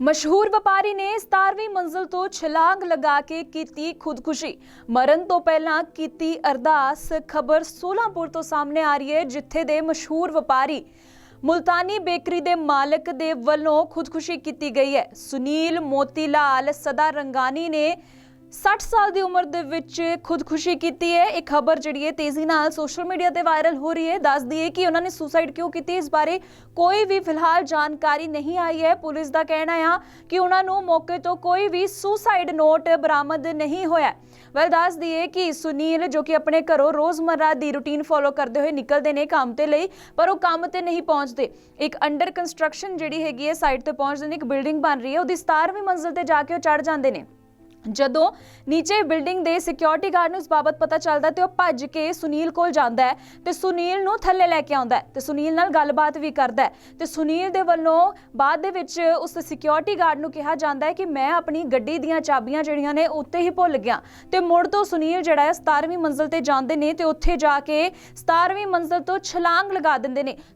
ਮਸ਼ਹੂਰ ਵਪਾਰੀ ਨੇ 17ਵੀਂ ਮੰਜ਼ਲ ਤੋਂ ਛਲਾਂਗ ਲਗਾ ਕੇ ਕੀਤੀ ਖੁਦਕੁਸ਼ੀ। ਮਰਨ ਤੋਂ ਪਹਿਲਾਂ ਕੀਤੀ ਅਰਦਾਸ। ਖਬਰ ਸੋਲਾਂਪੁਰ ਤੋਂ ਸਾਹਮਣੇ ਆ ਰਹੀ ਹੈ, ਜਿੱਥੇ ਦੇ ਮਸ਼ਹੂਰ ਵਪਾਰੀ ਮੁਲਤਾਨੀ ਬੇਕਰੀ ਦੇ ਮਾਲਕ ਦੇ ਵੱਲੋਂ ਖੁਦਕੁਸ਼ੀ ਕੀਤੀ ਗਈ ਹੈ। ਸੁਨੀਲ ਮੋਤੀਲਾਲ ਸਦਾ ਰੰਗਾਨੀ ਨੇ 60 ਸਾਲ ਦੀ ਉਮਰ ਦੇ ਵਿੱਚ ਖੁਦਕੁਸ਼ੀ ਕੀਤੀ ਹੈ। ਇਹ ਖਬਰ ਜਿਹੜੀ ਹੈ ਤੇਜ਼ੀ ਨਾਲ ਸੋਸ਼ਲ ਮੀਡੀਆ ਤੇ ਵਾਇਰਲ ਹੋ ਰਹੀ ਹੈ। ਦੱਸ ਦਈਏ ਕਿ ਉਹਨਾਂ ਨੇ ਸੁਸਾਈਡ ਕਿਉਂ ਕੀਤੀ ਇਸ ਬਾਰੇ ਕੋਈ ਵੀ ਫਿਲਹਾਲ ਜਾਣਕਾਰੀ ਨਹੀਂ ਆਈ ਹੈ। ਪੁਲਿਸ ਦਾ ਕਹਿਣਾ ਹੈ ਕਿ ਉਹਨਾਂ ਨੂੰ ਮੌਕੇ ਤੋਂ ਕੋਈ ਵੀ ਸੁਸਾਈਡ ਨੋਟ ਬਰਾਮਦ ਨਹੀਂ ਹੋਇਆ। ਵੈਲ ਦੱਸ ਦਈਏ ਕਿ ਸੁਨੀਲ, ਜੋ ਕਿ ਆਪਣੇ ਘਰੋਂ ਰੋਜ਼ਮਰਰਾ ਦੀ ਰੁਟੀਨ ਫੋਲੋ ਕਰਦੇ ਹੋਏ ਨਿਕਲਦੇ ਨੇ ਕੰਮ ਤੇ ਲਈ, ਪਰ ਉਹ ਕੰਮ ਤੇ ਨਹੀਂ ਪਹੁੰਚਦੇ। ਇੱਕ ਅੰਡਰ ਕੰਸਟਰਕਸ਼ਨ ਜਿਹੜੀ ਹੈਗੀ ਹੈ ਸਾਈਟ ਤੇ ਪਹੁੰਚਦੇ ਨੇ, ਇੱਕ ਬਿਲਡਿੰਗ ਬਣ ਰਹੀ ਹੈ। ਉਹਦੀ 17ਵੀਂ ਮੰਜ਼ਿਲ ਤੇ ਜਾ ਕੇ ਉਹ ਚੜ ਜਾਂਦੇ ਨੇ। ਜਦੋਂ ਨੀਚੇ ਬਿਲਡਿੰਗ ਦੇ ਸਿਕਿਉਰਿਟੀ ਗਾਰਡ ਨੂੰ ਇਸ ਬਾਬਤ ਪਤਾ ਚੱਲਦਾ ਤੇ ਉਹ ਭੱਜ ਕੇ ਸੁਨੀਲ ਕੋਲ ਜਾਂਦਾ ਹੈ ਤੇ ਸੁਨੀਲ ਨੂੰ ਥੱਲੇ ਲੈ ਕੇ ਆਉਂਦਾ ਹੈ ਤੇ ਸੁਨੀਲ ਨਾਲ ਗੱਲਬਾਤ ਵੀ ਕਰਦਾ ਹੈ ਤੇ ਸੁਨੀਲ ਦੇ ਵੱਲੋਂ ਬਾਅਦ ਦੇ ਵਿੱਚ ਉਸ ਸਿਕਿਉਰਿਟੀ ਗਾਰਡ ਨੂੰ ਕਿਹਾ ਜਾਂਦਾ ਹੈ ਕਿ ਮੈਂ ਆਪਣੀ ਗੱਡੀ ਦੀਆਂ ਚਾਬੀਆਂ ਜਿਹੜੀਆਂ ਨੇ ਉੱਤੇ ਹੀ ਭੁੱਲ ਗਿਆ ਤੇ ਮੁੜ ਤੋਂ ਸੁਨੀਲ ਜਿਹੜਾ ਹੈ 17ਵੀਂ ਮੰਜ਼ਿਲ ਤੇ ਜਾਂਦੇ ਨੇ ਤੇ ਉੱਥੇ ਜਾ ਕੇ 17ਵੀਂ ਮੰਜ਼ਿਲ ਤੋਂ ਛਲਾਂਗ ਲਗਾ ਦਿੰਦੇ ਨੇ।